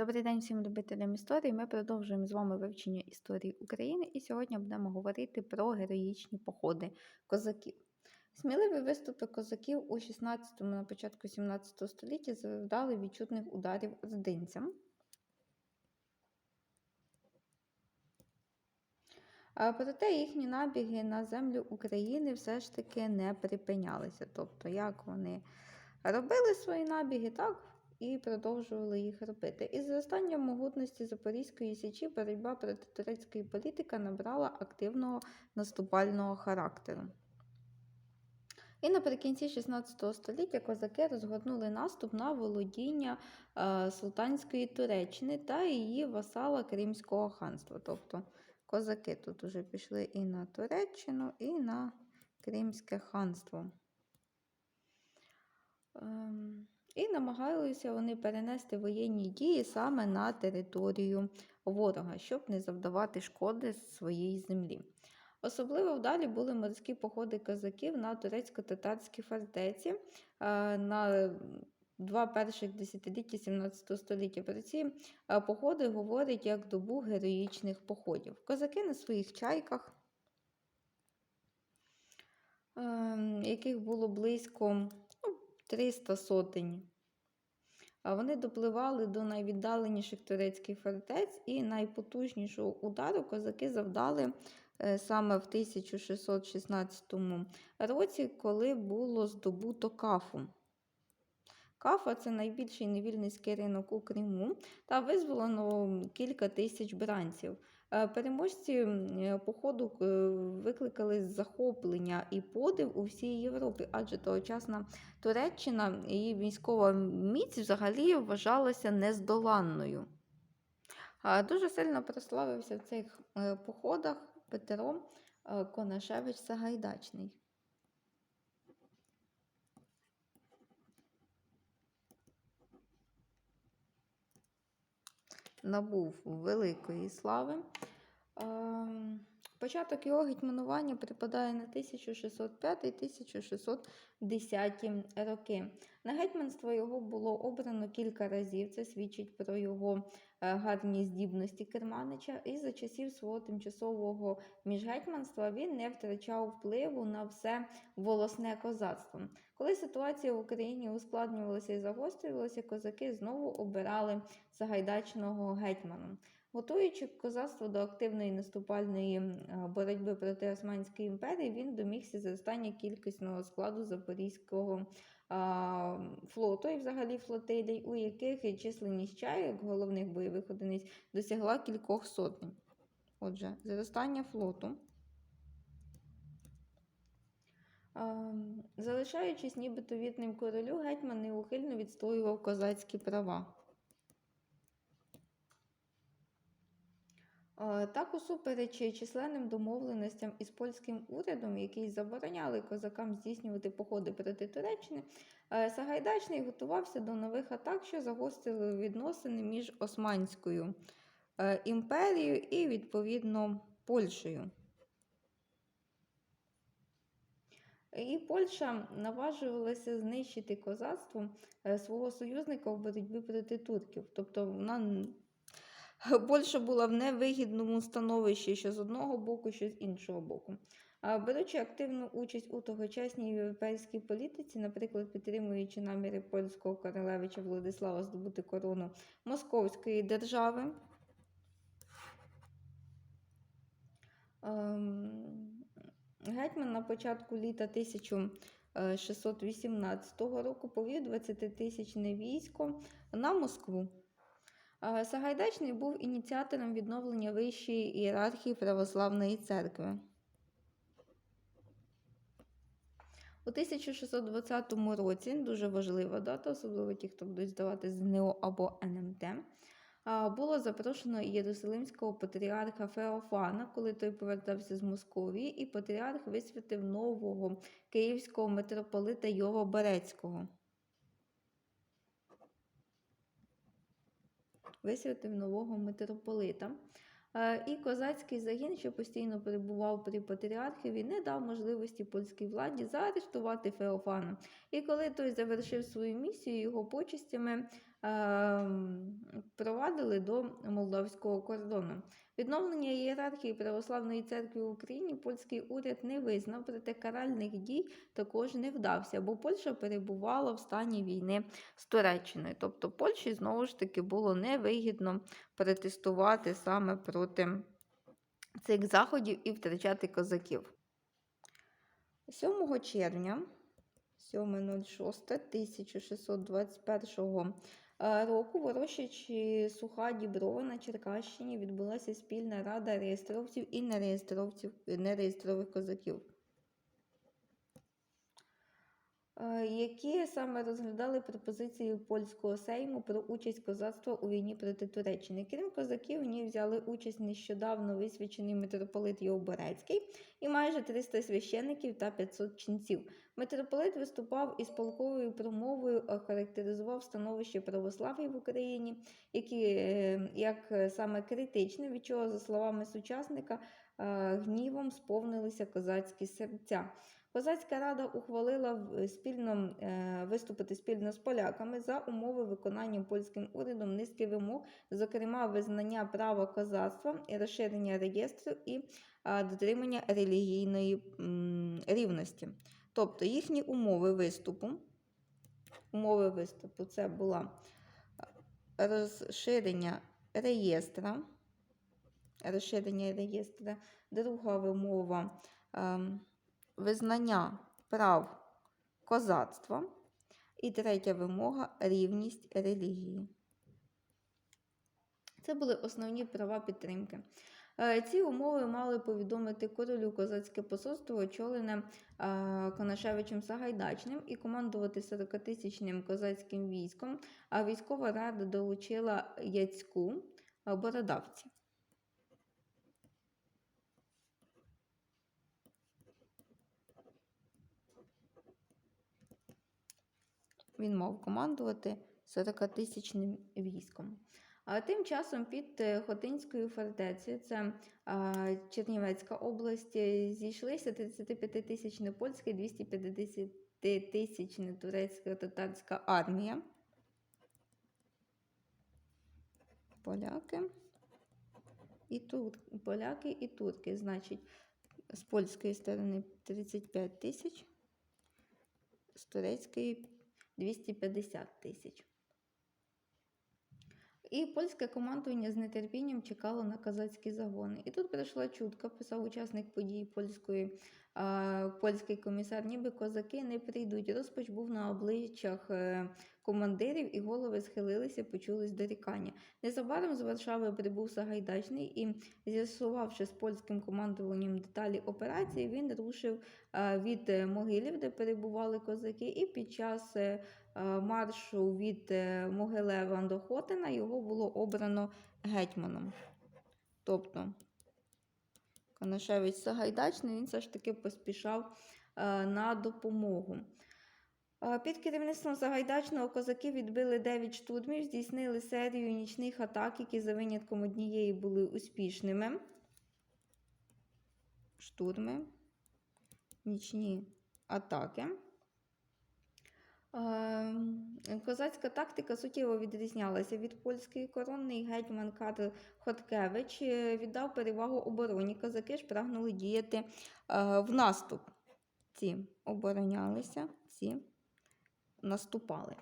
Добрий день всім любителям історії. Ми продовжуємо з вами вивчення історії України і сьогодні будемо говорити про героїчні походи козаків. Сміливі виступи козаків у 16 на початку 17 століття завдали відчутних ударів ординцям. Проте їхні набіги на землю України все ж таки не припинялися. Тобто, як вони робили свої набіги, так і продовжували їх робити. Із зростанням могутності Запорізької січі боротьба проти турецької політики набрала активного наступального характеру. І наприкінці 16 століття козаки розгорнули наступ на володіння е, Султанської Туреччини та її васала Кримського ханства. Тобто козаки тут уже пішли і на Туреччину, і на Кримське ханство. Ем, і намагалися вони перенести воєнні дії саме на територію ворога, щоб не завдавати шкоди своїй землі. Особливо вдалі були морські походи козаків на турецько-татарські фортеці е, на два перших десятиліття 17 століття. Про ці е, походи говорять як добу героїчних походів. Козаки на своїх чайках, ем, яких було близько 300 сотень. Вони допливали до найвіддаленіших турецьких фортець і найпотужнішого удару козаки завдали е, саме в 1616 році, коли було здобуто кафу. Кафа це найбільший невільницький ринок у Криму та визволено кілька тисяч бранців. Е, переможці е, походу е, викликали захоплення і подив у всій Європі, адже тогочасна Туреччина її військова міць взагалі вважалася нездоланною. Дуже сильно прославився в цих походах Петро Конашевич Сагайдачний. Набув великої слави. Початок його гетьманування припадає на 1605-1610 роки. На гетьманство його було обрано кілька разів. Це свідчить про його е, гарні здібності Керманича. І за часів свого тимчасового міжгетьманства він не втрачав впливу на все волосне козацтво. Коли ситуація в Україні ускладнювалася і загострювалася, козаки знову обирали Сагайдачного гетьмана. Готуючи козацтво до активної наступальної боротьби проти Османської імперії, він домігся зростання кількісного складу Запорізького а, флоту і взагалі флотилій, у яких численність чайок, головних бойових одиниць, досягла кількох сотень. Отже, зростання флоту. Залишаючись нібито вітним королю, гетьман неухильно відстоював козацькі права. Так, усупереч численним домовленостям із польським урядом, який забороняли козакам здійснювати походи проти Туреччини, Сагайдачний готувався до нових атак, що загострили відносини між Османською е, імперією і, відповідно, Польщею. І Польща наважувалася знищити козацтво е, свого союзника в боротьбі проти турків. Тобто вона Польща була в невигідному становищі, що з одного боку, що з іншого боку. Беручи активну участь у тогочасній європейській політиці, наприклад, підтримуючи наміри польського королевича Владислава здобути корону Московської держави. Ем, гетьман на початку літа 1618 року повів 20-тисячне військо на Москву. Сагайдачний був ініціатором відновлення вищої ієрархії православної церкви. У 1620 році дуже важлива дата, особливо ті, хто будуть здавати ЗНО або НМТ, було запрошено Єрусалимського патріарха Феофана, коли той повертався з Московії, і патріарх висвятив нового київського митрополита Йова Берецького. Висвятив нового митрополита. Е, і козацький загін, що постійно перебував при патріархові, не дав можливості польській владі заарештувати Феофана. І коли той завершив свою місію, його почестями ем, провадили до молдавського кордону. Відновлення ієрархії православної церкви в Україні польський уряд не визнав, проте каральних дій також не вдався, бо Польща перебувала в стані війни з Туреччиною.Тобто Польщі знову ж таки було невигідно протестувати саме проти цих заходів і втрачати козаків. 7 червня 7.06.1621 е, року в Орощичі Суха Діброва на Черкащині відбулася спільна рада реєстровців і нереєстровців, нереєстрових козаків, е, які саме розглядали пропозиції польського сейму про участь козацтва у війні проти Туреччини. Крім козаків, в ній взяли участь нещодавно висвячений митрополит Йовборецький і майже 300 священиків та 500 ченців. Митрополит виступав із полковою промовою, охарактеризував становище православ'я в Україні, які е, як е, саме критичне, від чого, за словами сучасника, е, гнівом сповнилися козацькі серця. Козацька рада ухвалила спільно е, виступити спільно з поляками за умови виконання польським урядом низки вимог, зокрема визнання права козацтва розширення реєстру і дотримання релігійної рівності. Тобто їхні умови виступу, умови виступу це була розширення реєстра, розширення реєстра, друга вимова ем, визнання прав козацтва і третя вимога рівність релігії. Це були основні права підтримки. Е, Ці умови мали повідомити королю козацьке посольство, очолене е, Конашевичем Сагайдачним, і командувати 40-тисячним козацьким військом. А військова рада долучила Яцьку е, бородавці. Він мав командувати 40-тисячним військом. А тим часом під е, Хотинською фортецею, це Чернівецька область, е, зійшлися 35-тисячна польська і 250-тисячна турецька татарська армія. Поляки і тур... поляки і турки. Значить, з польської сторони 35 тисяч, з турецької 250 тисяч. І польське командування з нетерпінням чекало на казацькі загони. І тут прийшла чутка, писав учасник подій польської, польський комісар, ніби козаки не прийдуть. Розпач був на обличчях е, командирів, і голови схилилися, почулись дорікання. Незабаром з Варшави прибув Сагайдачний і, з'ясувавши з польським командуванням деталі операції, він рушив е, від е, могилів, де перебували козаки, і під час маршу від Могилева до Хотина його було обрано гетьманом. Тобто Конашевич Сагайдачний він все ж таки поспішав е, на допомогу. Е, Під керівництвом Сагайдачного козаки відбили 9 штурмів, здійснили серію нічних атак, які за винятком однієї були успішними. Штурми, нічні атаки. Е, Козацька тактика суттєво відрізнялася від польської коронний гетьман Карл Хоткевич е, віддав перевагу обороні. Козаки ж прагнули діяти е, в наступ. Ці оборонялися, ці наступали.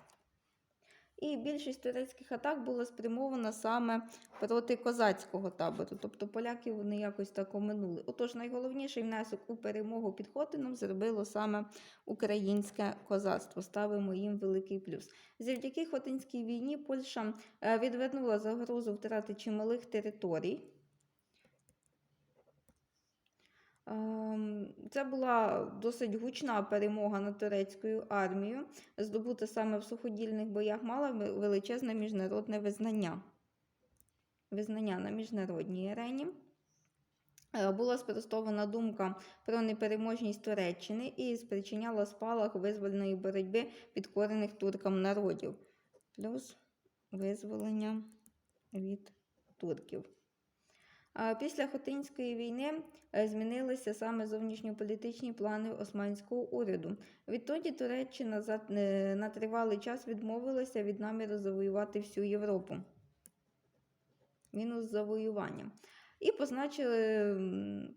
І більшість турецьких атак була спрямована саме проти козацького табору, тобто поляків вони якось так оминули. Отож, найголовніший внесок у перемогу під Хотином зробило саме українське козацтво. Ставимо їм великий плюс. Завдяки Хотинській війні Польща е, відвернула загрозу втрати чималих територій. Ем, Це була досить гучна перемога над турецькою армією, здобута саме в суходільних боях, мала величезне міжнародне визнання. Визнання на міжнародній арені. Е, Була спростована думка про непереможність Туреччини і спричиняла спалах визвольної боротьби підкорених туркам народів, плюс визволення від турків. Після Хотинської війни е, змінилися саме зовнішньополітичні плани османського уряду. Відтоді Туреччина е, на тривалий час відмовилася від наміру завоювати всю Європу. мінус завоювання. І позначили,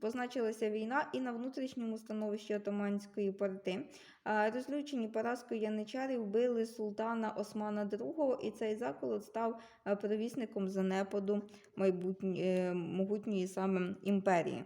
позначилася війна і на внутрішньому становищі Отоманської порти. Розлючені поразкою яничари вбили султана Османа II, і цей заколот став е, провісником занепаду майбутньої, е, могутньої саме імперії.